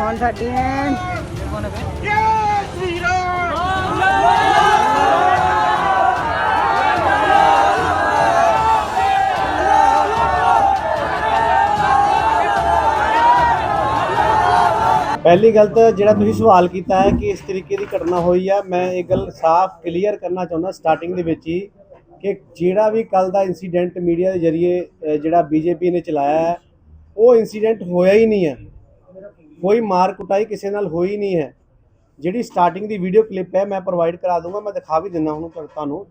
ਸੁਣ ਸਾਡੀਆਂ ਪਹਿਲੀ ਗੱਲ ਤਾਂ ਜਿਹੜਾ ਤੁਸੀਂ ਸਵਾਲ ਕੀਤਾ ਹੈ ਕਿ ਇਸ ਤਰੀਕੇ ਦੀ ਘਟਨਾ ਹੋਈ ਆ ਮੈਂ ਇਹ ਗੱਲ ਸਾਫ਼ ਕਲੀਅਰ ਕਰਨਾ ਚਾਹੁੰਦਾ ਸਟਾਰਟਿੰਗ ਦੇ ਵਿੱਚ ਹੀ ਕਿ ਜਿਹੜਾ ਵੀ ਕੱਲ ਦਾ ਇਨਸੀਡੈਂਟ ਮੀਡੀਆ ਦੇ ਜ਼ਰੀਏ ਅ, ਜਿਹੜਾ ਬੀਜੇਪੀ ਨੇ ਚਲਾਇਆ ਹੈ ਉਹ ਇਨਸੀਡੈਂਟ ਹੋਇਆ ਹੀ ਨਹੀਂ ਹੈ। ਕੋਈ ਮਾਰ ਕੁਟਾਈ ਕਿਸੇ ਨਾਲ ਹੋਈ ਨਹੀਂ ਹੈ। ਜਿਹੜੀ ਸਟਾਰਟਿੰਗ ਦੀ ਵੀਡੀਓ ਕਲਿੱਪ ਹੈ, ਮੈਂ ਪ੍ਰੋਵਾਈਡ ਕਰਾ ਦੂੰਗਾ। ਮੈਂ ਦਿਖਾ ਵੀ ਦਿੰਦਾ ਹੁਣ ਤੁਹਾਨੂੰ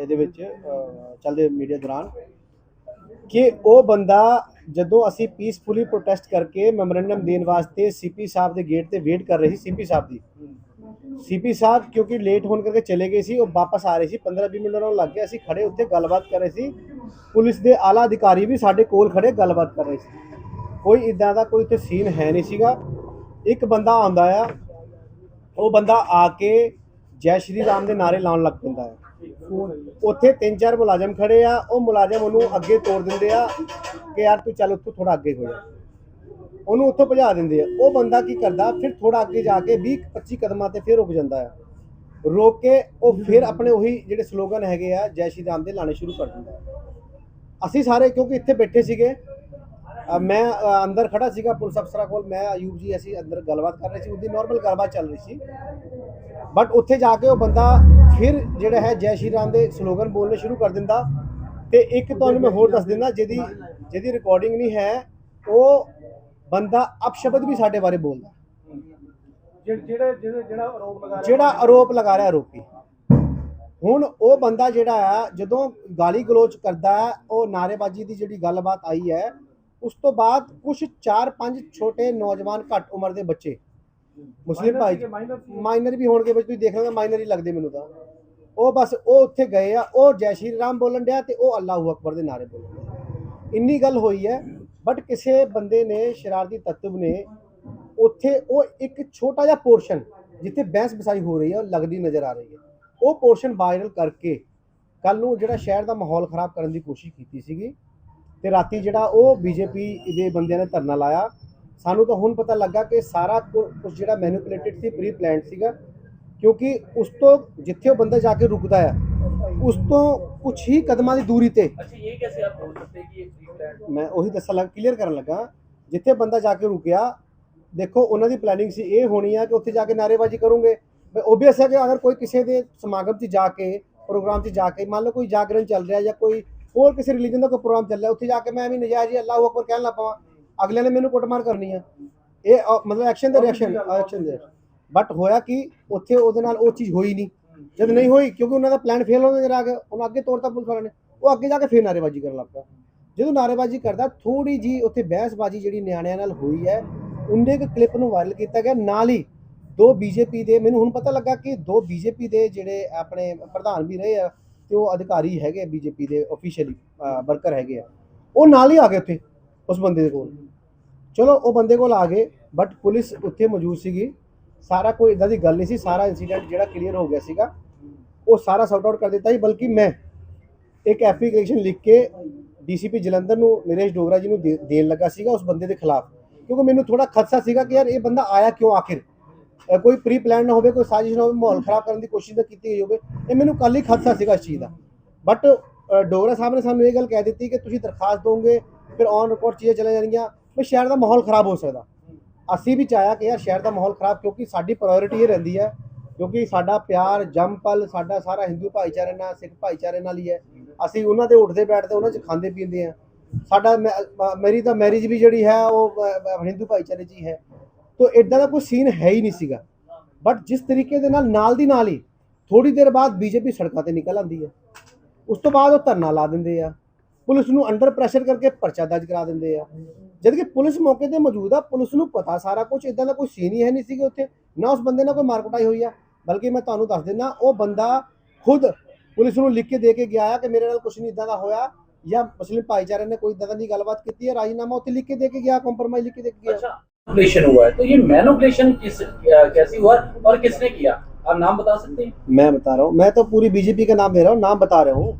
ਇਹਦੇ ਵਿੱਚ ਚੱਲਦੇ ਮੀਡੀਆ ਦੌਰਾਨ ਕਿ ਉਹ ਬੰਦਾ ਜਦੋਂ ਅਸੀਂ ਪੀਸਫੁਲੀ ਪ੍ਰੋਟੈਸਟ ਕਰਕੇ ਮੈਮੋਰੈਂਡਮ ਦੇਣ ਵਾਸਤੇ ਸੀਪੀ ਸਾਹਿਬ ਦੇ ਗੇਟ ਤੇ ਵੇਟ ਕਰ ਰਹੇ ਸੀ ਸੀਪੀ ਸਾਹਿਬ ਦੀ। ਸੀਪੀ ਸਾਹਿਬ ਕਿਉਂਕਿ ਲੇਟ ਹੋਣ ਕਰਕੇ ਚਲੇ ਗਏ ਸੀ, ਉਹ ਵਾਪਸ ਆ ਰਹੇ ਸੀ 15-20 ਮਿੰਟ ਉਹਨਾਂ ਨੂੰ ਲੱਗ ਗਿਆ ਅਸੀਂ ਖੜੇ ਉੱਥੇ ਗੱਲਬਾਤ ਕਰ ਰਹੇ ਸੀ। ਪੁਲਿਸ ਦੇ ਆਲਾ ਅਧਿਕਾਰੀ ਵੀ ਸਾਡੇ ਕੋਲ ਖੜੇ ਗੱਲਬਾਤ ਕਰ ਰਹੇ ਸੀ। ਕੋਈ ਇਦਾਂ ਦਾ ਕੋਈ ਉੱਥੇ ਸੀਨ ਹੈ ਨਹੀਂ ਸੀਗਾ। ਇੱਕ ਬੰਦਾ ਆਉਂਦਾ ਆ, ਉਹ ਬੰਦਾ ਆ ਕੇ ਜੈ ਸ਼੍ਰੀ ਰਾਮ ਦੇ ਨਾਰੇ ਲਾਉਣ ਲੱਗ ਪੈਂਦਾ ਹੈ ਉੱਥੇ ਤਿੰਨ ਚਾਰ ਮੁਲਾਜ਼ਮ ਖੜੇ ਆ, ਉਹ ਮੁਲਾਜ਼ਮ ਉਹਨੂੰ ਅੱਗੇ ਤੋੜ ਦਿੰਦੇ ਆ ਕਿ ਯਾਰ ਤੂੰ ਚੱਲ ਉੱਥੋਂ ਥੋੜਾ ਅੱਗੇ ਹੋ ਜਾ। ਉਹਨੂੰ ਉੱਥੋਂ ਭਜਾ ਦਿੰਦੇ ਆ। ਉਹ ਬੰਦਾ ਕੀ ਕਰਦਾ, ਫਿਰ ਥੋੜਾ ਅੱਗੇ ਜਾ ਕੇ 20 25 ਕਦਮਾਂ ਤੇ ਫਿਰ ਰੁਕ ਜਾਂਦਾ ਆ। ਰੋਕ ਕੇ ਉਹ ਫਿਰ ਆਪਣੇ ਉਹੀ ਜਿਹੜੇ ਸਲੋਗਨ ਹੈਗੇ ਆ, ਜੈ ਸ਼੍ਰੀ ਰਾਮ ਦੇ ਲਾਣੇ ਸ਼ੁਰੂ ਕਰ ਦਿੰਦਾ ਅਸੀਂ ਸਾਰੇ ਕਿਉਂਕਿ ਇੱਥੇ ਬੈਠੇ ਸੀਗੇ ਮੈਂ ਅੰਦਰ ਖੜਾ ਸੀਗਾ ਪੁਲਿਸ ਅਫਸਰਾਂ ਕੋਲ ਮੈਂ ਅਯੂਬ ਜੀ ਅਸੀਂ ਅੰਦਰ ਗੱਲਬਾਤ ਕਰ ਰਹੇ ਸੀ ਉਹਦੀ ਨਾਰਮਲ ਗੱਲਬਾਤ ਚੱਲ ਰਹੀ ਸੀ। ਬਟ ਉੱਥੇ ਜਾ ਕੇ ਉਹ ਬੰਦਾ ਫਿਰ ਜਿਹੜਾ ਹੈ ਜੈ ਸ਼੍ਰੀ ਰਾਮ ਦੇ ਸਲੋਗਨ ਬੋਲਣੇ ਸ਼ੁਰੂ ਕਰ ਦਿੰਦਾ। ਤੇ ਇੱਕ ਤੁਹਾਨੂੰ ਮੈਂ ਹੋਰ ਦੱਸ ਦਿੰਦਾ ਜਿਹਦੀ ਜਿਹਦੀ ਰਿਕਾਰਡਿੰਗ ਨਹੀਂ ਹੈ ਉਹ ਬੰਦਾ ਅਪਸ਼ਬਦ ਵੀ ਸਾਡੇ ਬਾਰੇ ਬੋਲਦਾ। ਜਿਹੜਾ ਆਰੋਪ ਲਗਾ ਜਿਹੜਾ ਆਰੋਪ ਲਗਾ ਰਿਹਾ ਆਰੋਪੀ। ਹੁਣ ਉਹ ਬੰਦਾ ਜਿਹੜਾ ਆ ਜਦੋਂ ਗਾਲੀ ਗਲੋਚ ਕਰਦਾ ਉਹ ਨਾਰੇਬਾਜ਼ੀ ਦੀ ਜਿਹੜੀ ਗੱਲਬਾਤ ਆਈ ਹੈ ਉਸ ਤੋਂ ਬਾਅਦ ਕੁਝ 4-5 ਛੋਟੇ ਨੌਜਵਾਨ ਘੱਟ ਉਮਰ ਦੇ ਬੱਚੇ। ਮੁਸਲਿਮ ਭਾਈ ਮਾਈਨਰ ਵੀ ਹੋਣਗੇ ਬੱਚੇ ਤੁਸੀਂ ਦੇਖ ਲੈਣਾ ਮਾਈਨਰ ਹੀ ਲੱਗਦੇ ਮੈਨੂੰ ਤਾਂ। ਉਹ ਬਸ ਉਹ ਉੱਥੇ ਗਏ ਆ ਉਹ ਜੈ ਸ਼੍ਰੀ ਰਾਮ ਬੋਲਣ ਡਿਆ ਤੇ ਉਹ ਅੱਲਾਹੂ ਅਕਬਰ ਦੇ ਨਾਰੇ ਬੋਲਣ ਇੰਨੀ ਗੱਲ ਹੋਈ ਹੈ ਬਟ ਕਿਸੇ ਬੰਦੇ ਨੇ ਸ਼ਰਾਰਤੀ ਤੱਤਵ ਨੇ ਉੱਥੇ ਉਹ ਇੱਕ ਛੋਟਾ ਜਿਹਾ ਪੋਰਸ਼ਨ ਜਿੱਥੇ ਬਹਿਸ ਬਸਾਈ ਹੋ ਰਹੀ ਹੈ ਉਹ ਲੱਗਦੀ ਨਜ਼ਰ ਆ ਰਹੀ ਹੈ। ਉਹ ਪੋਰਸ਼ਨ ਵਾਇਰਲ ਕਰਕੇ ਕੱਲ ਨੂੰ ਜਿਹੜਾ ਸ਼ਹਿਰ ਦਾ ਮਾਹੌਲ ਖਰਾਬ ਕਰਨ ਦੀ ਕੋਸ਼ਿਸ਼ ਕੀਤੀ ਸੀਗੀ ਤੇ ਰਾਤੀ ਜਿਹੜਾ ਉਹ ਬੀਜੇਪੀ ਦੇ ਬੰਦਿਆਂ ਨੇ ਧਰਨਾ ਲਾਇਆ। ਸਾਨੂੰ ਤਾਂ ਹੁਣ ਪਤਾ ਲੱਗਾ ਕਿ ਸਾਰਾ ਕੁਝ ਜਿਹੜਾ ਮੈਨੂਪੂਲੇਟਿਡ ਸੀ ਪ੍ਰੀ ਪਲਾਨਡ ਸੀਗਾ। ਕਿਉਂਕਿ ਉਸ ਤੋਂ ਜਿੱਥੇ ਉਹ ਬੰਦਾ ਜਾ ਕੇ ਰੁਕਦਾ ਆ ਉਸ ਤੋਂ ਕੁਝ ਹੀ ਕਦਮਾਂ ਦੀ ਦੂਰੀ ਤੇ। ਅੱਛਾ ਇਹ ਕਿਵੇਂ ਆਪ ਬੋਲ ਸਕਦੇ ਕਿ ਇਹ ਪ੍ਰੀ ਪਲਾਨਡ ਮੈਂ ਉਹੀ ਦੱਸਣ ਲੱਗ ਕਲੀਅਰ ਕਰਨ ਲੱਗਾ ਜਿੱਥੇ ਬੰਦਾ ਜਾ ਕੇ ਰੁਕਿਆ ਦੇਖੋ ਉਹਨਾਂ ਦੀ ਪਲੈਨਿੰਗ ਸੀ ਇਹ ਹੋਣੀ ਆ ਕਿ ਉੱਥੇ ਜਾ ਕੇ ਨਾਰੇਬਾਜ਼ੀ ਕਰੋਗੇ। ਓਬਵੀਅਸ ਹੈ ਕਿ ਅਗਰ ਕੋਈ ਕਿਸੇ ਦੇ ਸਮਾਗਮ 'ਚ ਜਾ ਕੇ ਪ੍ਰੋਗਰਾਮ 'ਚ ਜਾ ਕੇ ਮੰਨ ਲਓ ਕੋਈ ਜਾਗਰਣ ਚੱਲ ਰਿਹਾ ਜਾਂ ਕੋਈ ਹੋਰ ਕਿਸੇ ਰਿਲੀਜਨ ਦਾ ਕੋਈ ਪ੍ਰੋਗਰਾਮ ਚੱਲ ਰਿਹਾ ਉੱਥੇ ਜਾ ਕੇ ਮੈਂ ਵੀ ਨਜਾਇਜ਼ ਹੀ ਅੱਲਾਹੁ ਅਕਬਰ ਕਹਿਣ ਲੱਗ ਪਵਾਂ ਅਗਲੇ ਨੇ ਮੈਨੂੰ ਕੁੱਟਮਾਰ ਕਰਨੀ ਆ। ਇਹ ਮਤਲਬ ਐਕਸ਼ਨ ਦਾ ਰਿਐਕਸ਼ਨ ਐਕਸ਼ਨ ਦੇ ਬਟ ਹੋਇਆ ਕਿ ਉੱਥੇ ਉਹਦੇ ਨਾਲ ਉਹ ਚੀਜ਼ ਹੋਈ ਨਹੀਂ। ਜਦ ਨਹੀਂ ਹੋਈ ਕਿਉਂਕਿ ਉਹਨਾਂ ਦਾ ਪਲਾਨ ਫੇਲ ਹੋ ਨਜ਼ਰ ਆ ਗਿਆ ਉਹਨਾਂ ਅੱਗੇ ਤੋੜਤਾ ਪੁਲਿਸ ਵਾਲਿਆਂ ਨੇ। ਉਹ ਅੱਗੇ ਜਾ ਕੇ ਫੇਰ ਨਾਅਰੇਬਾਜ਼ੀ ਕਰਨ ਲੱਗ ਪਿਆ। ਜਦੋਂ ਨਾਅਰੇਬਾਜ਼ੀ ਕਰਦਾ ਥੋੜੀ ਜੀ ਉੱਥੇ ਬਹਿਸਬਾਜ਼ੀ ਜਿਹੜੀ ਨਿਆਣਿਆਂ ਨਾਲ ਹੋਈ ਹੈ ਉਹਨੇ ਇੱਕ ਕਲਿੱਪ ਨੂੰ ਵਾਇਰਲ ਕੀਤਾ ਗਿਆ ਨਾਲ ਹੀ ਦੋ ਬੀਜੇਪੀ ਦੇ ਮੈਨੂੰ ਹੁਣ ਪਤਾ ਲੱਗਾ ਕਿ ਦੋ ਬੀਜੇਪੀ ਦੇ ਜਿਹੜੇ ਆਪਣੇ ਪ੍ਰਧਾਨ ਵੀ ਰਹੇ ਆ ਤੇ ਉਹ ਅਧਿਕਾਰੀ ਹੈਗੇ ਬੀਜੇਪੀ ਦੇ ਆਫੀਸ਼ੀਅਲੀ ਵਰਕਰ ਹੈਗੇ ਆ। ਉਹ ਨਾਲ ਹੀ ਆ ਗਏ ਉੱਥੇ, ਉਸ ਬੰਦੇ ਦੇ ਕੋਲ। ਚਲੋ, ਉਹ ਬੰਦੇ ਕੋਲ ਆ ਗਏ ਬਟ ਪੁਲਿਸ ਉੱਥੇ ਮੌਜੂਦ ਸੀਗੀ। ਸਾਰਾ ਕੋਈ ਇਦਾਂ ਦੀ ਗੱਲ ਨਹੀਂ ਸੀ, ਸਾਰਾ ਇਨਸੀਡੈਂਟ ਜਿਹੜਾ ਕਲੀਅਰ ਹੋ ਗਿਆ ਸੀਗਾ, ਉਹ ਸਾਰਾ ਸੌਟ ਆਊਟ ਕਰ ਦਿੱਤਾ ਸੀ, ਬਲਕਿ ਮੈਂ ਇੱਕ ਐਪਲੀਕੇਸ਼ਨ ਲਿਖ ਕੇ ਡੀਸੀਪੀ ਜਲੰਧਰ ਨੂੰ, ਨਰੇਸ਼ ਡੋਗਰਾ ਜੀ ਨੂੰ ਦੇ- ਦੇਣ ਲੱਗਾ ਸੀਗਾ ਉਸ ਬੰਦੇ ਦੇ ਖਿਲਾਫ। ਕਿਉਂਕਿ ਮੈਨੂੰ ਥੋੜਾ ਖਦਸ਼ਾ ਸੀਗਾ ਕਿ ਯਾਰ ਇਹ ਬੰਦਾ ਆਇਆ ਕਿਉਂ ਆਖਿਰ? ਕੋਈ ਪ੍ਰੀ ਪਲਾਨ ਨਾ ਹੋਵੇ, ਕੋਈ ਸਾਜ਼ਿਸ਼ ਨਾ ਹੋਵੇ, ਮਾਹੌਲ ਖਰਾਬ ਕਰਨ ਦੀ ਕੋਸ਼ਿਸ਼ ਨਾ ਕੀਤੀ ਗਈ ਹੋਵੇ, ਇਹ ਮੈਨੂੰ ਕੱਲ ਹੀ ਖਦਸ਼ਾ ਸੀਗਾ ਇਸ ਚੀਜ਼ ਦਾ। ਬਟ ਡੋਗਰਾ ਸਾਹਿਬ ਨੇ ਸਾਨੂੰ ਇਹ ਗੱਲ ਕਹਿ ਦਿੱਤੀ ਕਿ ਤੁਸੀਂ ਦਰਖਾਸਤ ਦੋਗੇ, ਫਿਰ ਔਨ ਰਿਕਾਰਡ ਚੀਜ਼ਾਂ ਚਲੇ ਜਾਣਗੀਆਂ, ਵੀ ਸ਼ਹਿਰ ਦਾ ਮਾਹੌਲ ਖਰਾਬ ਹੋ ਸਕਦਾ। ਅਸੀਂ ਵੀ ਚਾਹਿਆ ਕਿ ਯਾਰ ਸ਼ਹਿਰ ਦਾ ਮਾਹੌਲ ਖਰਾਬ, ਕਿਉਂਕਿ ਸਾਡੀ ਪ੍ਰਾਇੋਰਟੀ ਇਹ ਰਹਿੰਦੀ ਹੈ, ਕਿਉਂਕਿ ਸਾਡਾ ਪਿਆਰ, ਜੰਮਪਲ, ਸਾਡਾ ਸਾਰਾ ਹਿੰਦੂ ਭਾਈਚਾਰੇ ਨਾਲ ਸਿੱਖ ਭਾਈਚਾਰੇ ਨਾਲ ਹੀ ਹੈ। ਅਸੀਂ ਉਹਨਾਂ ਦੇ ਉੱਠਦੇ ਬੈਠਦੇ, ਉਹਨਾਂ 'ਚ ਖਾਂਦੇ ਪੀਂਦੇ ਆ ਸਾਡਾ ਮੈਂ- ਮੇਰੀ ਤਾਂ ਮੈਰਿਜ ਵੀ ਜਿਹੜੀ ਹੈ, ਉਹ ਹਿੰਦੂ ਭਾਈਚਾਰੇ 'ਚ ਹੀ ਹੈ। ਤਾਂ ਇਦਾਂ ਦਾ ਕੋਈ ਸੀਨ ਹੈ ਹੀ ਨਹੀਂ ਸੀਗਾ। ਬਟ ਜਿਸ ਤਰੀਕੇ ਦੇ ਨਾਲ ਨਾਲ ਦੀ ਨਾਲ ਹੀ ਥੋੜੀ ਦੇਰ ਬਾਅਦ ਬੀਜੇਪੀ ਸੜਕਾਂ ਤੇ ਨਿਕਲ ਆਂਦੀ ਹੈ। ਉਸ ਤੋਂ ਬਾਅਦ ਉਹ ਧਰਨਾ ਲਾ ਦਿੰਦੇ ਆ। ਪੁਲਿਸ ਨੂੰ ਅੰਡਰ ਪ੍ਰੈਸ਼ਰ ਕਰਕੇ ਪਰਚਾ ਦਰਜ ਕਰਾ ਦਿੰਦੇ ਆ। ਜਦ ਕਿ ਪੁਲਿਸ ਮੌਕੇ ਤੇ ਮੌਜੂਦ ਆ, ਪੁਲਿਸ ਨੂੰ ਪਤਾ ਸਾਰਾ ਕੁਝ ਇਦਾਂ ਦਾ ਕੋਈ ਸੀਨ ਹੀ ਹੈ ਨਹੀਂ ਸੀਗਾ ਉੱਥੇ। ਨਾ ਉਸ ਬੰਦੇ ਨਾਲ ਕੋਈ ਮਾਰ ਕੁਟਾਈ ਹੋਈ ਆ। ਬਲਕਿ ਮੈਂ ਤੁਹਾਨੂੰ ਦੱਸ ਦਿੰਦਾ, ਉਹ ਬੰਦਾ ਖੁਦ ਪੁਲਿਸ ਨੂੰ ਲਿਖ ਕੇ ਦੇ ਕੇ ਗਿਆ ਆ ਕਿ ਮੇਰੇ ਨਾਲ ਕੁਝ ਨਹੀਂ ਇਦਾਂ ਦਾ ਹੋਇਆ। ਜਾਂ ਮੁਸਲਿਮ ਭਾਈਚਾਰੇ ਨੇ ਕੋਈ ਇਦਾਂ ਦੀ ਗੱਲਬਾਤ ਕੀਤੀ ਹੈ ਰਾਜੀਨਾਮਾ ਉੱਥੇ ਲਿਖ ਕੇ ਦੇ ਕੇ ਗਿਆ ਕੰਪਰਮਾਈਜ਼ ਲਿਖ ਕੇ ਦੇ ਕੇ ਗਿਆ। मैनुपुलेशन हुआ है तो ये मैनुपुलेशन किस क्या- कैसे हुआ और किसने किया आप नाम बता सकते हैं मैं बता रहा हूँ मैं तो पूरी बीजेपी का नाम ले रहा हूँ नाम बता रहा हूँ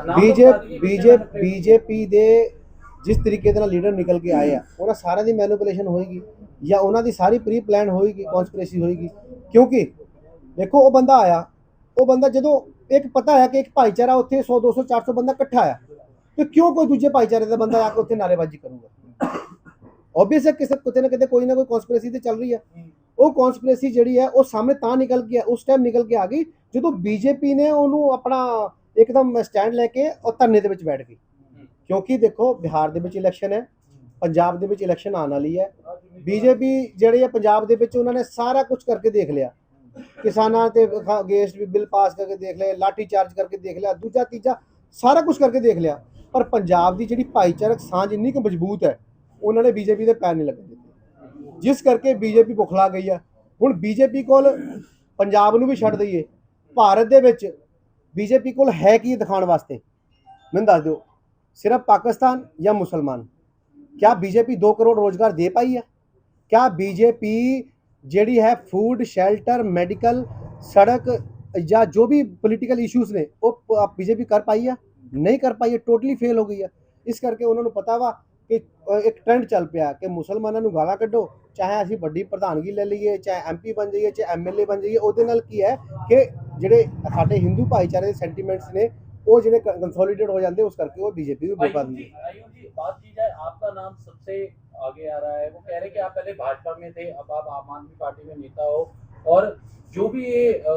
नाम तो बीजे बता दीजिए, बीजे किसने manipulate बीजेपी ਦੇ ਜਿਸ ਤਰੀਕੇ ਦੇ ਨਾਲ ਲੀਡਰ ਨਿਕਲ ਕੇ ਆਏ ਆ ਉਹਨਾਂ ਸਾਰਿਆਂ ਦੀ ਮੈਨੂਪੂਲੇਸ਼ਨ ਹੋਏਗੀ ਜਾਂ ਉਹਨਾਂ ਦੀ ਸਾਰੀ ਪ੍ਰੀ ਪਲਾਨ ਹੋਏਗੀ ਕਨਸਪੀਰੇਸੀ ਹੋਏਗੀ ਕਿਉਂਕਿ ਦੇਖੋ ਉਹ ਬੰਦਾ ਆਇਆ ਉਹ ਬੰਦਾ ਜਦੋਂ ਇੱਕ ਪਤਾ ਹੈ ਕਿ ਇੱਕ ਭਾਈਚਾਰਾ ਉੱਥੇ 100 200 400 ਬੰਦਾ ਇਕੱਠਾ ਆਇਆ ਤੇ ਕਿਉਂ ਕੋਈ ਦੂਜੇ ਭਾਈਚਾਰੇ ਦਾ ਬੰਦਾ ਆ ਕੇ ਉੱਥੇ ਨਾਰੇਬਾਜ਼ੀ ਕਰੂਗਾ ਆਬਵੀਅਸ ਹੈ ਕਿਸੇ ਕਿਤੇ ਨਾ ਕਿਤੇ ਕੋਈ ਨਾ ਕੋਈ ਕਨਸਪੀਰੇਸੀ ਤੇ ਚੱਲ ਰਹੀ ਹੈ। ਉਹ ਕਨਸਪੀਰੇਸੀ ਜਿਹੜੀ ਹੈ ਉਹ ਸਾਹਮਣੇ ਤਾਂ ਨਿਕਲ ਕੇ ਉਸ ਟਾਈਮ ਨਿਕਲ ਕੇ ਆ ਗਈ ਜਦੋਂ ਬੀਜੇਪੀ ਨੇ ਉਹਨੂੰ ਆਪਣਾ ਇੱਕਦਮ ਸਟੈਂਡ ਲੈ ਕੇ ਉਹ ਧਰਨੇ ਦੇ ਵਿੱਚ ਬੈਠ ਗਈ। ਕਿਉਂਕਿ ਦੇਖੋ ਬਿਹਾਰ ਦੇ ਵਿੱਚ ਇਲੈਕਸ਼ਨ ਹੈ ਪੰਜਾਬ ਦੇ ਵਿੱਚ ਇਲੈਕਸ਼ਨ ਆਉਣ ਵਾਲੀ ਹੈ। ਬੀਜੇਪੀ ਜਿਹੜੀ ਹੈ ਪੰਜਾਬ ਦੇ ਵਿੱਚ ਉਹਨਾਂ ਨੇ ਸਾਰਾ ਕੁਝ ਕਰਕੇ ਦੇਖ ਲਿਆ। ਕਿਸਾਨਾਂ ਤੇ ਅਗੇਂਸਟ ਵੀ ਬਿੱਲ ਪਾਸ ਕਰਕੇ ਦੇਖ ਲਿਆ ਲਾਠੀ ਚਾਰਜ ਕਰਕੇ ਦੇਖ ਲਿਆ ਦੂਜਾ ਤੀਜਾ ਸਾਰਾ ਕੁਝ ਕਰਕੇ ਦੇਖ ਲਿਆ। ਪਰ ਪੰਜਾਬ ਦੀ ਜਿਹੜੀ ਭਾਈਚਾਰਕ ਸਾਂਝ ਇੰਨੀ ਕੁ ਮਜ਼ਬੂਤ ਹੈ ਉਹਨਾਂ ਨੇ ਬੀਜੇਪੀ ਦੇ ਪੈਰ ਨਹੀਂ ਲੱਗਣ ਦਿੱਤੇ ਜਿਸ ਕਰਕੇ ਬੀਜੇਪੀ ਬੁਖਲਾ ਗਈ ਆ ਹੁਣ ਬੀਜੇਪੀ ਕੋਲ ਪੰਜਾਬ ਨੂੰ ਵੀ ਛੱਡ ਦਈਏ ਭਾਰਤ ਦੇ ਵਿੱਚ ਬੀਜੇਪੀ ਕੋਲ ਹੈ ਕੀ ਦਿਖਾਉਣ ਵਾਸਤੇ ਮੈਨੂੰ ਦੱਸ ਦਿਓ ਸਿਰਫ ਪਾਕਿਸਤਾਨ ਜਾਂ ਮੁਸਲਮਾਨ क्या बीजेपी दो करोड़ रोजगार दे पाई है क्या बीजेपी ਜਿਹੜੀ ਹੈ ਫੂਡ ਸ਼ੈਲਟਰ ਮੈਡੀਕਲ ਸੜਕ ਜਾਂ ਜੋ ਵੀ ਪੋਲੀਟੀਕਲ ਇਸ਼ੂਜ਼ ਨੇ ਉਹ ਬੀਜੇਪੀ ਕਰ ਪਾਈ ਆ ਨਹੀਂ ਕਰ ਪਾਈ ਹੈ ਟੋਟਲੀ ਫੇਲ ਹੋ ਗਈ ਹੈ ਇਸ ਕਰਕੇ ਉਹਨਾਂ ਨੂੰ ਪਤਾ ਵਾ ਕਿ ਅ, ਇੱਕ ਟ੍ਰੈਂਡ ਚੱਲ ਪਿਆ ਕਿ ਮੁਸਲਮਾਨਾਂ ਨੂੰ ਗਾਲਾਂ ਕੱਢੋ ਚਾਹੇ ਅਸੀਂ ਵੱਡੀ ਪ੍ਰਧਾਨਗੀ ਲੈ ਲਈਏ ਚਾਹੇ ਐਮਪੀ ਬਣ ਜਾਈਏ ਚਾਹੇ ਐਮਐਲਏ ਬਣ ਜਾਈਏ ਉਹਦੇ ਨਾਲ ਕੀ ਹੈ ਕਿ ਜਿਹੜੇ ਸਾਡੇ ਹਿੰਦੂ ਭਾਈਚਾਰੇ ਦੇ ਸੈਂਟੀਮੈਂਟਸ ਨੇ ਉਹ ਜਿਹੜੇ ਕੰਸੋਲੀਡੇਟ ਹੋ ਜਾਂਦੇ ਉਸ ਕਰਕੇ ਉਹ ਬੀਜੇਪੀ ਨੂੰ ਬੇਕਾਰ आयुष ਨਹੀਂ जी आयुष जी बात की जाए आपका नाम सबसे आगे आ रहा है वो कह रहे कि आप पहले भाजपा में थे अब आप आम आदमी पार्टी में नेता हो और जो भी ये अ,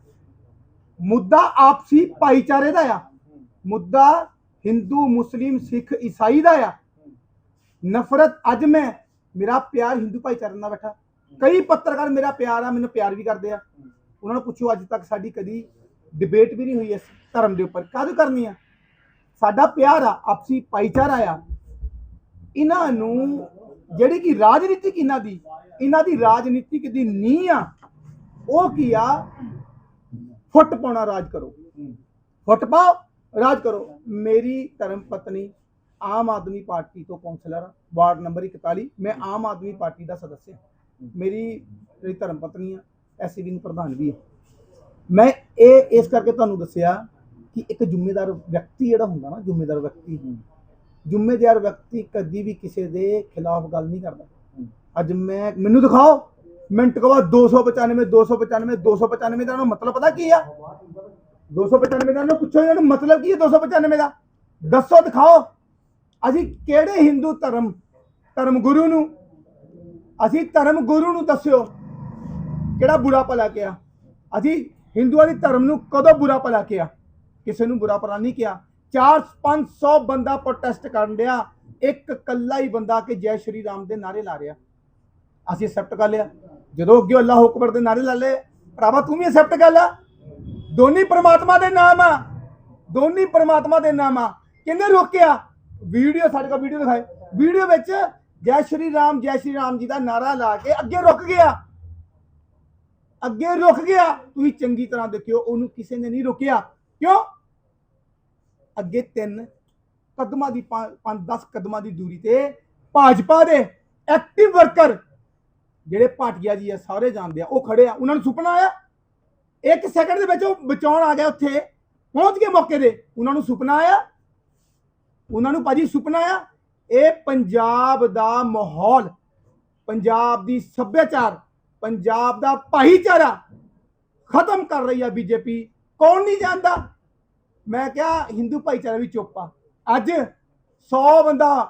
ਮੁੱਦਾ ਆਪਸੀ ਭਾਈਚਾਰੇ ਦਾ ਆ। ਮੁੱਦਾ ਹਿੰਦੂ, ਮੁਸਲਿਮ, ਸਿੱਖ, ਈਸਾਈ ਦਾ ਆ। ਨਫ਼ਰਤ, ਅੱਜ ਮੈਂ ਮੇਰਾ ਪਿਆਰ ਹਿੰਦੂ ਭਾਈਚਾਰੇ ਨਾਲ ਬੈਠਾ। ਕਈ ਪੱਤਰਕਾਰ ਮੇਰਾ ਪਿਆਰ ਆ, ਮੈਨੂੰ ਪਿਆਰ ਵੀ ਕਰਦੇ ਆ। ਉਹਨਾਂ ਨੂੰ ਪੁੱਛੋ, ਅੱਜ ਤੱਕ ਸਾਡੀ ਕਦੀ ਡਿਬੇਟ ਵੀ ਨਹੀਂ ਹੋਈ ਇਸ ਧਰਮ ਦੇ ਉੱਪਰ। ਕਾਹਦੋਂ ਕਰਨੀ ਆ? ਸਾਡਾ ਪਿਆਰ ਆ, ਆਪਸੀ ਭਾਈਚਾਰਾ ਆ। ਇਹਨਾਂ ਨੂੰ ਜਿਹੜੀ ਕਿ ਰਾਜਨੀਤਿਕ ਇਹਨਾਂ ਦੀ? ਇਹਨਾਂ ਦੀ ਰਾਜਨੀਤਿਕ ਦੀ ਨੀਂਹ ਆ, ਉਹ ਕੀ ਆ? ਫੁੱਟ ਪਾਉਣਾ ਰਾਜ ਕਰੋ। ਫੁੱਟ ਪਾਓ ਰਾਜ ਕਰੋ। ਮੇਰੀ ਧਰਮ ਪਤਨੀ ਆਮ ਆਦਮੀ ਪਾਰਟੀ ਤੋਂ ਕਾਉਂਸਲਰ ਹਾਂ, ਵਾਰਡ ਨੰਬਰ 41 ਮੈਂ ਆਮ ਆਦਮੀ ਪਾਰਟੀ ਦਾ ਸਦੱਸਿਆ ਮੇਰੀ ਜਿਹੜੀ ਧਰਮ ਪਤਨੀ ਆ ਐਸਸੀਬੀ ਨੂੰ ਪ੍ਰਧਾਨ ਵੀ ਹੈ। ਮੈਂ ਇਹ ਇਸ ਕਰਕੇ ਤੁਹਾਨੂੰ ਦੱਸਿਆ ਕਿ ਇੱਕ ਜ਼ਿੰਮੇਦਾਰ ਵਿਅਕਤੀ ਜਿਹੜਾ ਹੁੰਦਾ ਨਾ ਜ਼ਿੰਮੇਦਾਰ ਵਿਅਕਤੀ। ਜ਼ਿੰਮੇਦਾਰ ਵਿਅਕਤੀ ਕਦੀ ਵੀ ਕਿਸੇ ਦੇ ਖਿਲਾਫ ਗੱਲ ਨਹੀਂ ਕਰਦਾ। ਅੱਜ ਮੈਂ ਮੈਨੂੰ ਦਿਖਾਓ। ਮਿੰਟ ਕੋ ਬਾਅਦ 295 295 295 ਦਾ ਉਹਨੂੰ ਮਤਲਬ ਪਤਾ ਕੀ ਆ? 295 ਦਾ ਉਹਨੂੰ ਪੁੱਛੋ ਇਹਨਾਂ ਨੂੰ ਮਤਲਬ ਕੀ ਹੈ 295 ਦਾ? ਦੱਸੋ, ਦਿਖਾਓ। ਅਸੀਂ ਕਿਹੜੇ ਹਿੰਦੂ ਧਰਮ ਧਰਮ ਗੁਰੂ ਨੂੰ, ਅਸੀਂ ਧਰਮ ਗੁਰੂ ਨੂੰ ਦੱਸਿਓ ਕਿਹੜਾ ਬੁਰਾ ਭਲਾ ਕਿਹਾ? ਅਸੀਂ ਹਿੰਦੂਆਂ ਦੇ ਧਰਮ ਨੂੰ ਕਦੋਂ ਬੁਰਾ ਭਲਾ ਕਿਹਾ? ਕਿਸੇ ਨੂੰ ਬੁਰਾ ਭਲਾ ਨਹੀਂ ਕਿਹਾ। 4 500 ਬੰਦਾ ਪ੍ਰੋਟੈਸਟ ਕਰਨ ਡਿਆ। ਇੱਕ ਕੱਲਾ ਹੀ ਬੰਦਾ ਕਿ ਜੈ ਸ਼੍ਰੀ ਰਾਮ ਦੇ ਨਾਰੇ ਲਾ ਰਿਹਾ। ਅਸੀਂ ਐਕਸੈਪਟ ਕਰ ਲਿਆ। ਜਦੋਂ ਅੱਗੇ ਅੱਲਾਹ ਅਕਬਰ ਦੇ ਨਾਰੇ ਲਾ ਲਏ, ਭਰਾਵਾ ਤੂੰ ਵੀ ਐਕਸੈਪਟ ਕਰ ਲੈ। ਦੋਨੀ ਪ੍ਰਮਾਤਮਾ ਦੇ ਨਾਮ ਆ। ਦੋਨੀ ਪ੍ਰਮਾਤਮਾ ਦੇ ਨਾਮ ਆ। ਕਿੰਨੇ ਰੋਕਿਆ? ਵੀਡੀਓ, ਸਾਡੇ ਕੋਲ ਵੀਡੀਓ ਦਿਖਾਏ ਵੀਡੀਓ ਵਿੱਚ ਜੈ ਸ਼੍ਰੀ ਰਾਮ, ਜੈ ਸ਼੍ਰੀ ਰਾਮ ਜੀ ਦਾ ਨਾਰਾ ਲਾ ਕੇ ਅੱਗੇ ਰੁਕ ਗਿਆ। ਅੱਗੇ ਰੁਕ ਗਿਆ। ਤੁਸੀਂ ਚੰਗੀ ਤਰ੍ਹਾਂ ਦੇਖਿਓ, ਉਹਨੂੰ ਕਿਸੇ ਨੇ ਨਹੀਂ ਰੋਕਿਆ। ਕਿਉਂ? ਅੱਗੇ ਤਿੰਨ ਕਦਮਾਂ ਦੀ 5-10 ਕਦਮਾਂ ਦੀ ਦੂਰੀ ਤੇ ਭਾਜਪਾ ਦੇ ਐਕਟਿਵ ਵਰਕਰ ਜਿਹੜੇ ਭਾਟੀਆ ਜੀ ਆ, ਸਾਰੇ ਜਾਣਦੇ ਆ, ਉਹ ਖੜੇ ਆ, ਉਹਨਾਂ ਨੂੰ ਸੁਪਨਾ ਆਇਆ? ਇੱਕ ਸੈਕਿੰਡ ਦੇ ਵਿੱਚ ਉਹ ਬਚਾਉਣ ਆ ਗਿਆ ਉੱਥੇ, ਪਹੁੰਚ ਗਏ ਮੌਕੇ ਦੇ ਉਹਨਾਂ ਨੂੰ ਸੁਪਨਾ ਆਇਆ? ਉਹਨਾਂ ਨੂੰ ਭਾਜੀ ਸੁਪਨਾ ਆ ਇਹ ਪੰਜਾਬ ਦਾ ਮਾਹੌਲ, ਪੰਜਾਬ ਦੀ ਸੱਭਿਆਚਾਰ, ਪੰਜਾਬ ਦਾ ਭਾਈਚਾਰਾ ਖਤਮ ਕਰ ਰਹੀ ਆ ਬੀਜੇਪੀ, ਕੌਣ ਨਹੀਂ ਜਾਣਦਾ? ਮੈਂ ਕਿਹਾ ਹਿੰਦੂ ਭਾਈਚਾਰਾ ਵੀ ਚੁੱਪ ਆ। ਅੱਜ 100 ਬੰਦਾ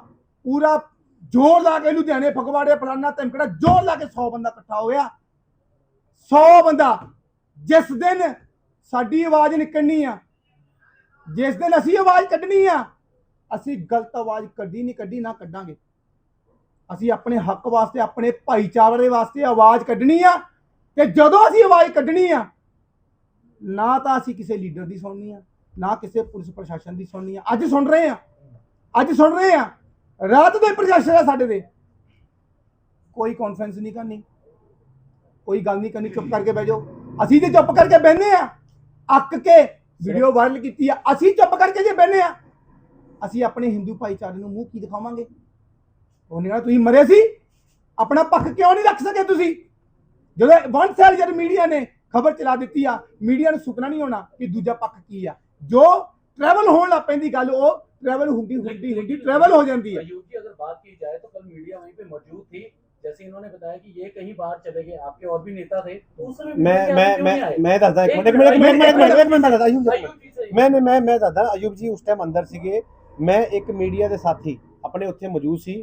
ਪੂਰਾ ਜੋਰ ਲਾ ਕੇ ਲੁਧਿਆਣੇ, ਫਗਵਾੜੇ ਫਲਾਨਾ ਧਮਕੜਾ, ਜੋਰ ਲਾ ਕੇ 100 ਬੰਦਾ ਇਕੱਠਾ ਹੋਇਆ ਗਿਆ। 100 ਬੰਦਾ, ਜਿਸ ਦਿਨ ਸਾਡੀ ਆਵਾਜ਼ ਨਿਕਲਣੀ ਆ, ਜਿਸ ਦਿਨ ਅਸੀਂ ਆਵਾਜ਼ ਕੱਢਣੀ ਆ, ਅਸੀਂ ਗਲਤ ਆਵਾਜ਼ ਕੱਢੀ ਨਹੀਂ, ਕੱਢੀ ਨਾ ਕੱਢਾਂਗੇ। ਅਸੀਂ ਆਪਣੇ ਹੱਕ ਵਾਸਤੇ, ਆਪਣੇ ਭਾਈਚਾਰੇ ਵਾਸਤੇ ਆਵਾਜ਼ ਕੱਢਣੀ ਆ ਤੇ ਜਦੋਂ ਅਸੀਂ ਆਵਾਜ਼ ਕੱਢਣੀ ਆ, ਨਾ ਤਾਂ ਅਸੀਂ ਕਿਸੇ ਲੀਡਰ ਦੀ ਸੁਣਨੀ ਆ, ਨਾ ਕਿਸੇ ਪੁਲਿਸ ਪ੍ਰਸ਼ਾਸਨ ਦੀ ਸੁਣਨੀ ਆ। ਅੱਜ ਸੁਣ ਰਹੇ ਆ, ਅੱਜ ਸੁਣ ਰਹੇ ਆ। ਰਾਤ ਦੇ ਪ੍ਰਸ਼ਾਸਨ ਆ ਸਾਡੇ ਦੇ ਕੋਈ ਕਾਨਫਰੰਸ ਨਹੀਂ ਕਰਨੀ। ਕੋਈ ਗੱਲ ਨਹੀਂ ਕਰਨੀ, ਚੁੱਪ ਕਰਕੇ ਬਹਿ ਜਾਓ। ਅਸੀਂ ਤੇ ਚੁੱਪ ਕਰਕੇ ਬਹਿੰਦੇ ਆ। ਅੱਕ ਕੇ ਵੀਡੀਓ ਵਾਇਰਲ ਕੀਤੀ ਆ। ਅਸੀਂ ਚੁੱਪ ਕਰਕੇ ਜੇ ਬਹਿੰਦੇ ਆ। ਅਸੀਂ ਆਪਣੇ ਹਿੰਦੂ ਭਾਈਚਾਰੇ ਨੂੰ ਮੂੰਹ ਕੀ ਦਿਖਾਵਾਂਗੇ? ਉਹਨੇ ਕਿਹਾ, ਤੁਸੀਂ ਮਰੇ ਸੀ? ਆਪਣਾ ਪੱਖ ਕਿਉਂ ਨਹੀਂ ਰੱਖ ਸਕੇ ਤੁਸੀਂ? ਜਦੋਂ ਵਨ ਸਾਈਡ ਜਦ ਮੀਡੀਆ ਨੇ ਖਬਰ ਚਲਾ ਦਿੱਤੀ ਆ ਮੀਡੀਆ ਨੂੰ ਸੁਪਨਾ ਨਹੀਂ ਹੋਣਾ ਕਿ ਦੂਜਾ ਪੱਖ ਕੀ ਆ। ਜੋ ਟਰੈਵਲ ਹੋਣ ਲੱਗ ਪੈਂਦੀ ਗੱਲ, ਉਹ ਟਰੈਵਲ ਹੁੰਦੀ ਹੁੰਦੀ ਹੁੰਦੀ ट्रैवल हो जाती है अयूब जी अगर बात की जाए तो कल मीडिया वहीं पे मौजूद थी जैसे इन्होंने बताया कि ये कहीं बाहर चले गए आपके और भी नेता थे तो उस समय ਮੈਂ मीडिया ਮੈਂ क्यों ਮੈਂ नहीं आए? ਮੈਂ ਦੱਸਦਾ ਇੱਕ एक ਮਿੰਟ ਇੱਕ ਮਿੰਟ ਇੱਕ ਮਿੰਟ ਇੱਕ ਮਿੰਟ ਇੱਕ ਮਿੰਟ ਮੈਂ ਦੱਸਦਾ ਅਯੂਬ ਜੀ अयूब जी से ਮੈਂ ਮੈਂ ਮੈਂ ਮੈਂ ਦੱਸਦਾ ਅਯੂਬ ਜੀ ਉਸ ਟਾਈਮ ਅੰਦਰ ਸੀਗੇ ਮੈਂ ਇੱਕ ਮੀਡੀਆ ਦੇ ਸਾਥੀ ਆਪਣੇ ਉੱਥੇ ਮੌਜੂਦ ਸੀ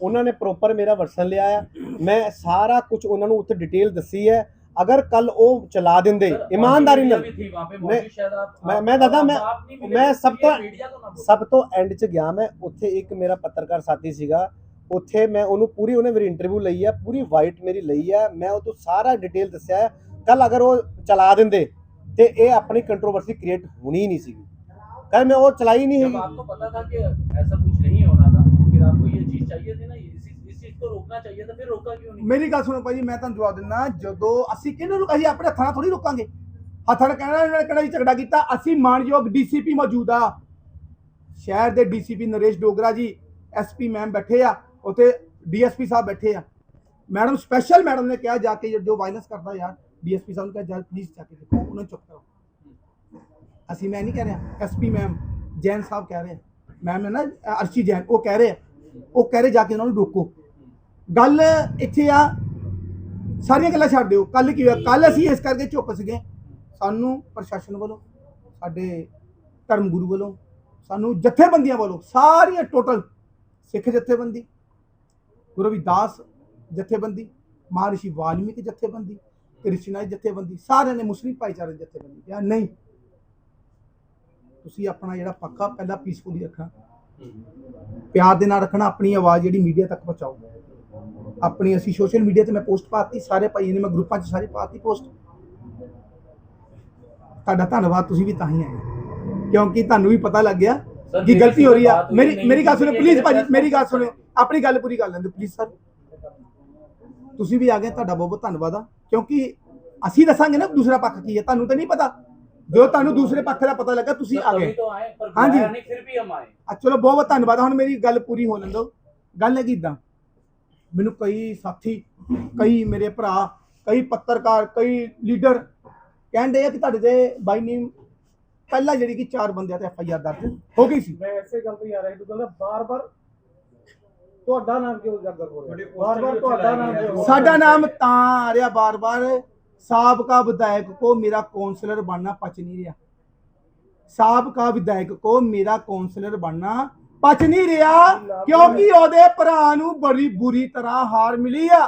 ਉਹਨਾਂ ਨੇ ਪ੍ਰੋਪਰ ਮੇਰਾ ਵਰਸਨ ਲਿਆ ਆ ਮੈਂ ਸਾਰਾ ਕੁਝ ਉਹਨਾਂ ਨੂੰ ਉੱਥੇ ਡਿਟੇਲ ਦੱਸੀ ਹੈ ਅਗਰ ਕੱਲ ਉਹ ਚਲਾ ਦਿੰਦੇ ਇਮਾਨਦਾਰੀ ਨਾਲ ਮੈਂ ਮੈਂ ਦਾਦਾ ਮੈਂ ਮੈਂ ਸਭ ਤੋਂ ਸਭ ਤੋਂ ਐਂਡ 'ਚ ਗਿਆ ਮੈਂ ਉੱਥੇ ਇੱਕ ਮੇਰਾ ਪੱਤਰਕਾਰ ਸਾਥੀ ਸੀਗਾ ਉੱਥੇ ਮੈਂ ਉਹਨੂੰ ਪੂਰੀ ਉਹਨੇ ਮੇਰੀ ਇੰਟਰਵਿਊ ਲਈ ਆ ਪੂਰੀ ਵਾਈਟ ਮੇਰੀ ਲਈ ਹੈ ਮੈਂ ਉਹ ਤੋਂ ਸਾਰਾ ਡਿਟੇਲ ਦੱਸਿਆ ਕੱਲ ਅਗਰ ਉਹ ਚਲਾ ਦਿੰਦੇ ਤੇ ਇਹ ਆਪਣੀ ਕੰਟਰੋਵਰਸੀ ਕ੍ਰੀਏਟ ਹੋਣੀ ਨਹੀਂ ਸੀਗੀ। ਕੱਲ ਮੈਂ ਉਹ ਚਲਾਈ ਨਹੀਂ ਹੈਗੀ ਆਪਕੋ ਪਤਾ ਥਾ ਕਿ ਐਸਾ ਕੁਝ ਨਹੀਂ ਹੋਣਾ ਥਾ ਫਿਰ ਆਪਕੋ ਇਹ ਚੀਜ਼ ਚਾਹੀਏ ਥੀ ਨਾ ਇਸੇ को रोकना चाहिए था फिर रोका क्यों नहीं ਮੇਰੀ ਗੱਲ ਸੁਣੋ ਭਾਜੀ ਮੈਂ ਤੁਹਾਨੂੰ ਜਵਾਬ ਦਿੰਦਾ ਜਦੋਂ ਅਸੀਂ ਕਿਹਨੂੰ ਨੂੰ ਅਸੀਂ ਆਪਣੇ ਹੱਥਾਂ ਨਾਲ ਥੋੜੀ ਰੋਕਾਂਗੇ ਹੱਥਾਂ ਨਾਲ ਕਹਿਣਾ ਇਹਨਾਂ ਨੇ ਕਹਿਣਾ ਜੀ ਝਗੜਾ ਕੀਤਾ ਅਸੀਂ ਮਾਨਯੋਗ ਡੀਸੀਪੀ ਮੌਜੂਦ ਆ ਸ਼ਹਿਰ ਦੇ ਡੀਸੀਪੀ ਨਰੇਸ਼ ਡੋਗਰਾ ਜੀ ਐਸਪੀ ਮੈਮ ਬੈਠੇ ਆ ਉੱਥੇ ਡੀਐਸਪੀ ਸਾਹਿਬ ਬੈਠੇ ਆ ਮੈਡਮ ਸਪੈਸ਼ਲ ਮੈਡਮ ਨੇ ਕਿਹਾ ਜਾ ਕੇ ਜੋ ਵਾਇਲੈਂਸ ਕਰਦਾ ਯਾਰ ਡੀਐਸਪੀ ਸਾਹਿਬ ਨੂੰ ਕਿਹਾ ਜਾ ਪਲੀਜ਼ ਜਾ ਕੇ ਦੇਖੋ ਉਹਨਾਂ ਨੂੰ ਚੁੱਪ ਕਰੋ ਅਸੀਂ ਮੈਂ ਨਹੀਂ ਕਹਿ ਰਿਹਾ ਐਸਪੀ ਮੈਮ ਜੈਨ ਸਾਹਿਬ ਕਹਿ ਰਹੇ ਮੈਮ ਹੈ ਨਾ ਅ, ਅਰਸ਼ੀ ਜੈਨ ਉਹ ਕਹਿ ਰਹੇ ਆ ਉਹ ਕਹਿ ਰਹੇ ਜਾ ਕੇ ਉਹਨਾਂ ਨੂੰ ਰੋਕੋ ਗੱਲ ਇੱਥੇ ਆ ਸਾਰੀਆਂ ਗੱਲਾਂ ਛੱਡ ਦਿਓ। ਕੱਲ ਕੀ ਹੋਇਆ? ਕੱਲ ਅਸੀਂ ਇਸ ਕਰਕੇ ਚੁੱਪ ਸੀਗੇ। ਸਾਨੂੰ ਪ੍ਰਸ਼ਾਸਨ ਵੱਲੋਂ ਸਾਡੇ ਧਰਮ ਗੁਰੂ ਵੱਲੋਂ ਸਾਨੂੰ ਜਥੇਬੰਦੀਆਂ ਵੱਲੋਂ ਸਾਰੀਆਂ ਟੋਟਲ ਸਿੱਖ ਜਥੇਬੰਦੀ ਗੁਰੂ ਰਵਿਦਾਸ ਜਥੇਬੰਦੀ ਮਹਾਰਿਸ਼ੀ ਵਾਲਮੀਕ ਜਥੇਬੰਦੀ ਕ੍ਰਿਸ਼ਨਾਈ ਜਥੇਬੰਦੀ ਸਾਰਿਆਂ ਨੇ ਮੁਸਲਿਮ ਭਾਈਚਾਰੇ ਦੀ ਜਥੇਬੰਦੀ ਕਿਹਾ ਨਹੀਂ ਤੁਸੀਂ ਆਪਣਾ ਜਿਹੜਾ ਪੱਕਾ ਪਹਿਲਾਂ ਪੀਸਫੁਲੀ ਰੱਖਣਾ। ਪਿਆਰ ਦੇ ਨਾਲ ਰੱਖਣਾ ਆਪਣੀ ਆਵਾਜ਼ ਜਿਹੜੀ ਮੀਡੀਆ ਤੱਕ ਪਹੁੰਚਾਓ। ਆਪਣੀ ਅਸੀਂ ਸੋਸ਼ਲ ਮੀਡੀਆ ਤੇ ਮੈਂ ਪੋਸਟ ਪਾਤੀ ਸਾਰੇ ਭਾਈਆਂ ਨੇ ਮੈਂ ਗਰੁੱਪਾਂ 'ਚ ਸਾਰੇ ਪਾਤੀ ਪੋਸਟ ਤੁਹਾਡਾ ਧੰਨਵਾਦ ਤੁਸੀਂ ਵੀ ਤਾਂ ਹੀ ਆਏ ਕਿਉਂਕਿ ਤੁਹਾਨੂੰ ਵੀ ਪਤਾ ਲੱਗ ਗਿਆ ਕਿ ਗਲਤੀ ਹੋ ਰਹੀ ਆ। ਮੇਰੀ ਮੇਰੀ ਗੱਲ ਸੁਣੋ ਪਲੀਜ਼ ਭਾਜੀ ਮੇਰੀ ਗੱਲ ਸੁਣੋ ਆਪਣੀ ਗੱਲ ਪੂਰੀ ਕਰ ਲੈਂਦੇ ਪਲੀਜ਼ ਸਰ ਤੁਸੀਂ ਵੀ ਆ ਗਏ ਤੁਹਾਡਾ ਬਹੁਤ ਬਹੁਤ ਧੰਨਵਾਦ ਆ। ਕਿਉਂਕਿ ਅਸੀਂ ਦੱਸਾਂਗੇ ਨਾ ਦੂਸਰਾ ਪੱਖ ਕੀ ਹੈ ਤੁਹਾਨੂੰ ਤਾਂ ਨਹੀਂ ਪਤਾ। ਜੋ ਤੁਹਾਨੂੰ ਦੂਸਰੇ ਪੱਖ ਦਾ ਪਤਾ ਲੱਗਾ ਤੁਸੀਂ ਆ ਗਏ। ਹਾਂਜੀ। ਫਿਰ ਵੀ ਹਮ ਆਏ। ਚਲੋ ਬਹੁਤ ਬਹੁਤ ਧੰਨਵਾਦ ਹੁਣ ਮੇਰੀ ਗੱਲ ਪੂਰੀ ਹੋ ਲੰਦੋ ਗੱਲ ਹੈ ਕਿ ਇਦਾਂ ਮੈਨੂੰ ਕਈ ਸਾਥੀ ਕਈ ਮੇਰੇ ਭਰਾ ਕਈ ਪੱਤਰਕਾਰ ਕਈ ਲੀਡਰ ਕਹਿੰਦੇ ਆ ਕਿ ਤੁਹਾਡੇ ਤੇ ਬਾਈ ਨੇਮ ਪਹਿਲਾਂ ਜਿਹੜੀ ਕਿ ਚਾਰ ਬੰਦਿਆਂ ਤੇ ਐਫ ਆਈ ਆਰ ਦਰਜ ਹੋ ਗਈ ਸੀ। ਮੈਂ ਐਸੇ ਗੱਲ ਤੇ ਆ ਰਿਹਾ ਤੂੰ ਕਹਿੰਦਾ ਬਾਰ-ਬਾਰ ਤੁਹਾਡਾ ਨਾਮ ਕਿਉਂ ਉਜਾਗਰ ਹੋ ਰਿਹਾ? ਬਾਰ-ਬਾਰ ਤੁਹਾਡਾ ਨਾਮ ਕਿਉਂ ਸਾਡਾ ਨਾਮ ਤਾਂ ਆ ਰਿਹਾ ਬਾਰ-ਬਾਰ ਸਾਬਕਾ ਵਿਧਾਇਕ ਕੋ ਮੇਰਾ ਕਾਉਂਸਲਰ ਬਣਨਾ ਪਚ ਨਹੀਂ ਰਿਹਾ। ਸਾਬਕਾ ਵਿਧਾਇਕ ਕੋ ਮੇਰਾ ਕਾਉਂਸਲਰ ਬਣਨਾ ਪਛ ਨਹੀਂ ਰਿਹਾ ਕਿਉਂਕਿ ਉਹਦੇ ਭਰਾ ਨੂੰ ਬੜੀ ਬੁਰੀ ਤਰ੍ਹਾਂ ਹਾਰ ਮਿਲੀ ਆ।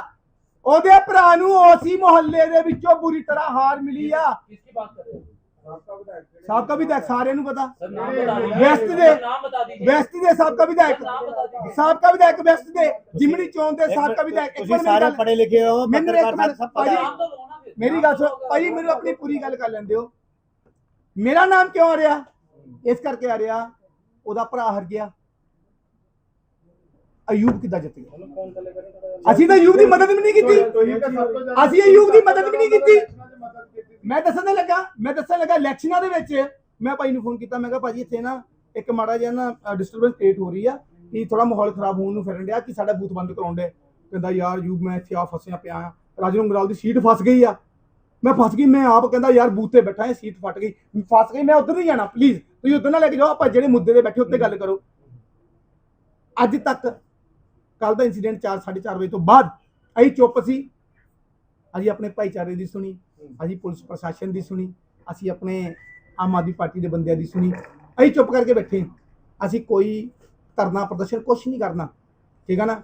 ਉਹਦੇ ਭਰਾ ਨੂੰ ਉਸੇ ਮੁਹੱਲੇ ਦੇ ਵਿੱਚੋਂ ਬੁਰੀ ਤਰ੍ਹਾਂ ਹਾਰ ਮਿਲੀ ਆ। ਕਿਸ ਦੀ ਵਿਧਾਇਕ ਸਾਰਿਆਂ ਨੂੰ ਪਤਾ। ਵੈਸਟ ਦੇ ਵੈਸਟ ਦੇ ਸਾਬਕਾ ਵਿਧਾਇਕ। ਸਾਬਕਾ ਵਿਧਾਇਕ ਵੈਸਟ ਦੇ ਜਿਮਣੀ ਚੌਂਕ ਦੇ ਸਾਬਕਾ ਵਿਧਾਇਕ। ਤੁਸੀਂ ਸਾਰੇ ਪੜੇ ਲਿਖੇ ਹੋ ਮੈਨੂੰ ਇੱਕ ਮਿੰਟ ਭਾਜੀ ਮੇਰੀ ਗੱਲ ਸੁਣੋ। ਭਾਜੀ ਮੈਨੂੰ ਆਪਣੀ ਪੂਰੀ ਗੱਲ ਕਰ ਲੈਂਦੇ ਹੋ ਮੇਰਾ ਨਾਮ ਕਿਉਂ ਆ ਰਿਹਾ? ਇਸ ਕਰਕੇ ਆ ਰਿਹਾ। ਉਹਦਾ ਭਰਾ ਹਰ ਗਿਆ। ਅਯੂਬ ਕਿੱਦਾਂ ਜਿੱਤ? ਗਿਆ ਅਸੀਂ ਤਾਂ ਅਯੂਬ ਦੀ ਮਦਦ ਵੀ ਨਹੀਂ ਕੀਤੀ। ਅਸੀਂ ਅਯੂਬ ਦੀ ਮਦਦ ਵੀ ਨਹੀਂ ਕੀਤੀ। ਮੈਂ ਦੱਸਣ ਲੱਗਾ, ਮੈਂ ਦੱਸਣ ਲੱਗਾ ਇਲੈਕਸ਼ਨਾਂ ਦੇ ਵਿੱਚ ਮੈਂ ਭਾਈ ਨੂੰ ਫੋਨ ਕੀਤਾ, ਮੈਂ ਕਿਹਾ ਭਾਜੀ ਇੱਥੇ ਨਾ ਇੱਕ ਮਾੜਾ ਜਿਹਾ ਨਾ ਡਿਸਟਰਬੈਂਸ ਕ੍ਰੀਏਟ ਹੋ ਰਹੀ ਆ ਕਿ ਥੋੜਾ ਮਾਹੌਲ ਖਰਾਬ ਹੋਣ ਨੂੰ ਫਿਰਨ ਡਿਆ ਕਿ ਸਾਡਾ ਬੂਥ ਬੰਦ ਕਰਾਉਣ ਦੇ ਕਹਿੰਦਾ, ਯਾਰ ਯੂਬ ਮੈਂ ਇੱਥੇ ਆ ਫਸਿਆ ਪਿਆ ਆ। ਰਾਜਨ ਗਰਾਲ ਦੀ ਸੀਟ ਫਸ ਗਈ ਆ। ਮੈਂ ਫਸ ਗਈ, ਮੈਂ ਆਪ ਕਹਿੰਦਾ, ਯਾਰ, ਬੂਥ ਤੇ ਬੈਠਾ ਹਾਂ ਸੀਟ ਫਟ ਗਈ। ਫਸ ਗਈ, ਮੈਂ ਉਧਰ ਨਹੀਂ ਜਾਣਾ ਪਲੀਜ਼ ਤੁਸੀਂ ਉਧਰ ਨਾ ਲੈ ਕੇ ਜਾਓ, ਆਪਾਂ ਜਿਹੜੇ ਮੁੱਦੇ ਤੇ ਬੈਠੇ ਉੱਤੇ ਗੱਲ ਕਰੋ। ਅੱਜ ਤੱਕ ਕੱਲ ਦਾ ਇਨਸੀਡੈਂਟ 4 4:30 ਵਜੇ ਤੋਂ ਬਾਅਦ ਅਸੀਂ ਚੁੱਪ ਸੀ। ਅਸੀਂ ਆਪਣੇ ਭਾਈਚਾਰੇ ਦੀ ਸੁਣੀ, ਅਸੀਂ ਪੁਲਿਸ ਪ੍ਰਸ਼ਾਸਨ ਦੀ ਸੁਣੀ, ਅਸੀਂ ਆਪਣੇ ਆਮ ਆਦਮੀ ਪਾਰਟੀ ਦੇ ਬੰਦਿਆਂ ਦੀ ਸੁਣੀ। ਅਸੀਂ ਚੁੱਪ ਕਰਕੇ ਬੈਠੇ ਅਸੀਂ ਕੋਈ ਧਰਨਾ ਪ੍ਰਦਰਸ਼ਨ ਕੁਝ ਨਹੀਂ ਕਰਨਾ। ਠੀਕ ਹੈ ਨਾ?